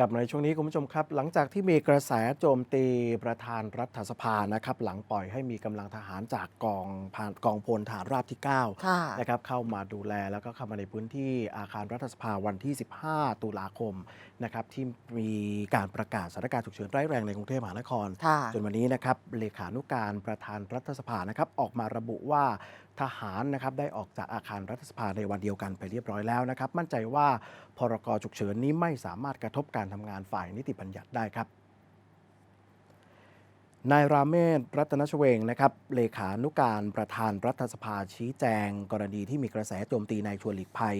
กลับมาในช่วงนี้คุณผู้ชมครับ หลังจากที่มีกระแสโจมตีประธานรัฐสภานะครับ หลังปล่อยให้มีกำลังทหารจากกองผ่านกองพลฐานราบที่9ค่ะนะครับเข้ามาดูแลแล้วก็เข้ามาในพื้นที่อาคารรัฐสภาวันที่ 15 ตุลาคมนะครับที่มีการประกาศสถานการณ์ฉุกเฉินร้ายแรงในกรุงเทพมหานครค่ะจนวันนี้นะครับเลขานุการประธานรัฐสภานะครับออกมาระบุว่า ทหารนะครับได้ออกจากอาคารรัฐสภาในวันเดียวกันไปเรียบร้อยแล้วนะครับ มั่นใจว่าพรกฉุกเฉินนี้ไม่สามารถกระทบการทำงานฝ่ายนิติบัญญัติได้ครับ นายราเมศรัตนชเวงนะครับเลขานุการประธานรัฐสภาชี้แจง กรณีที่มีกระแสโจมตีนายชวนหลีกภัย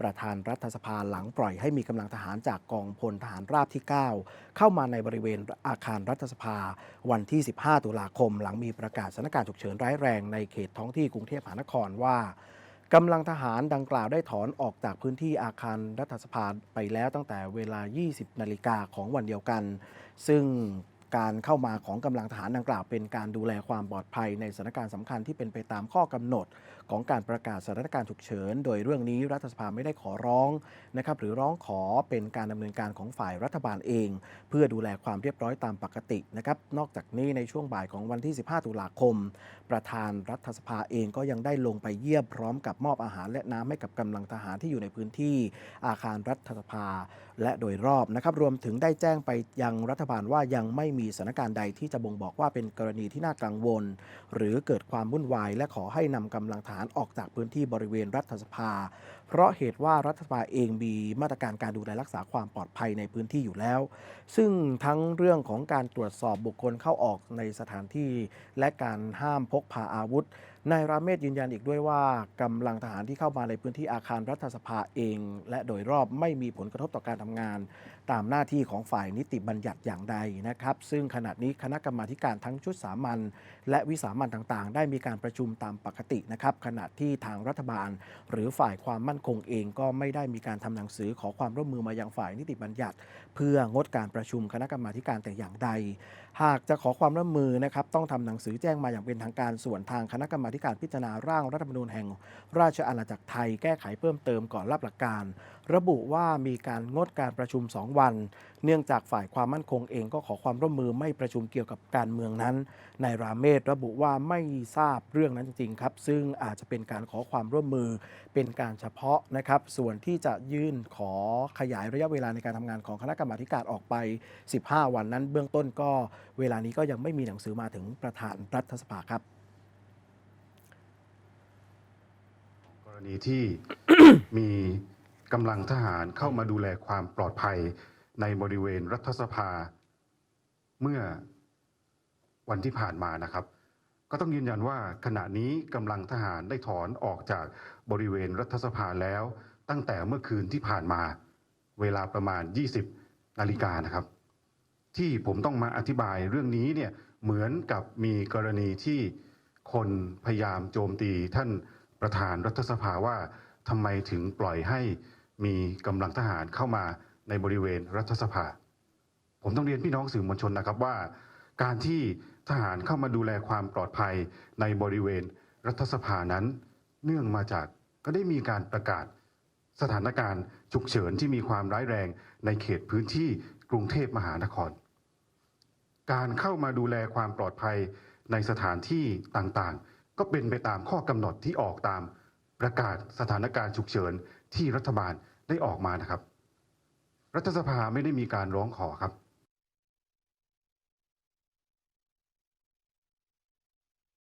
ประธานรัฐสภาหลังปล่อยให้มีกำลังทหารจากกองพลทหารราบที่ 9 เข้ามาในบริเวณอาคารรัฐสภา วันที่ 15 ตุลาคม หลังมีประกาศสถานการณ์ฉุกเฉินร้ายแรงในเขตท้องที่กรุงเทพมหานครว่ากำลังทหารดังกล่าวได้ถอนออกจากพื้นที่อาคารรัฐสภาไปแล้วตั้งแต่เวลา 20 นาฬิกาของวันเดียวกัน ซึ่ง การเข้ามาของกำลังทหารดังกล่าวเป็นการดูแลความปลอดภัยในสถานการณ์สำคัญที่เป็นไปตามข้อกำหนด ของการประกาศสถานการณ์ฉุกเฉิน โดยเรื่องนี้รัฐสภาไม่ได้ขอร้องนะครับหรือร้องขอเป็นการดำเนินการของฝ่ายรัฐบาลเอง เพื่อดูแลความเรียบร้อยตามปกตินะครับนอกจากนี้ในช่วงบ่ายของวันที่ 15 ตุลาคม ประธานรัฐสภาเองก็ยังได้ลงไปเยี่ยมพร้อมกับมอบอาหารและน้ำให้กับกำลังทหารที่อยู่ในพื้นที่อาคารรัฐสภา และโดยรอบนะครับรวมถึงได้แจ้งไปยังรัฐบาลว่ายังไม่มีสถานการณ์ใดที่จะบ่งบอกว่าเป็นกรณีที่น่ากังวล หรือเกิดความวุ่นวายและขอให้นำกำลังทหารออกจากพื้นที่บริเวณรัฐสภา เพราะเหตุว่ารัฐสภาเองมีมาตรการการดูแลรักษาความปลอดภัยในพื้นที่อยู่แล้ว ซึ่งทั้งเรื่องของการตรวจสอบบุคคลเข้าออกในสถานที่ และการห้ามพกพาอาวุธ นายราเมศยืนยันอีกด้วยว่ากำลังทหารที่เข้ามาในพื้นที่อาคารรัฐสภาเอง และโดยรอบไม่มีผลกระทบต่อการทำงาน ตามหน้าที่ของฝ่ายนิติบัญญัติอย่างใดนะครับ ซึ่งขณะนี้คณะกรรมาการทั้งชุดสามัญและวิสามัญต่างๆ ได้มีการประชุมตามปกตินะครับขณะที่ทางรัฐบาล หรือฝ่ายความมั่นคงเองก็ไม่ได้มีการทำหนังสือขอความร่วมมือมายังฝ่ายนิติบัญญัติ เพื่องดการประชุมคณะกรรมาการแต่อย่างใด หากจะขอความร่วมมือนะครับต้องทำหนังสือแจ้งมาอย่างเป็นทางการส่วนทางคณะกรรมาธิการพิจารณาร่างรัฐธรรมนูญแห่ง ราชอาณาจักรไทยแก้ไขเพิ่มเติมก่อนรับหลักการ ระบุว่ามีการงดการประชุม 2 วัน เนื่องจากฝ่ายความมั่นคงเองก็ขอความร่วมมือไม่ประชุมเกี่ยวกับการเมืองนั้นนายราเมศระบุว่าไม่ทราบเรื่องนั้นจริงๆครับ ซึ่งอาจจะเป็นการขอความร่วมมือเป็นการเฉพาะนะครับ ส่วนที่จะยื่นขอขยายระยะเวลาในการทำงานของคณะกรรมาธิการออกไป 15 วันนั้น เบื้องต้นก็เวลานี้ก็ยังไม่มีหนังสือมาถึงประธานรัฐสภาครับ กร ณีที่มีกำลังทหารเข้ามาดูแลความปลอดภัยในบริเวณรัฐสภา เมื่อวันที่ผ่านมานะครับ ก็ต้องยืนยันว่าขณะนี้กำลังทหารได้ถอนออกจากบริเวณรัฐสภาแล้ว ตั้งแต่เมื่อคืนที่ผ่านมา เวลาประมาณ 20 นาฬิกานะครับ ที่ผมต้องมาอธิบายเรื่องนี้เนี่ยเหมือนกับมีกรณีที่คนพยายามโจมตีท่าน ประธานรัฐสภาว่าทำไมถึงปล่อยให้มีกำลังทหารเข้ามาในบริเวณรัฐสภา ผมต้องเรียนพี่น้องสื่อมวลชนนะครับว่า การที่ทหารเข้ามาดูแลความปลอดภัยในบริเวณรัฐสภานั้น เนื่องมาจากก็ได้มีการประกาศสถานการณ์ฉุกเฉินที่มีความร้ายแรงในเขตพื้นที่กรุงเทพมหานคร การเข้ามาดูแลความปลอดภัยในสถานที่ต่างๆ ก็เป็นไปตามข้อกำหนดที่ออกตามประกาศสถานการณ์ฉุกเฉินที่รัฐบาลได้ออกมานะครับ รัฐสภาไม่ได้มีการร้องขอครับ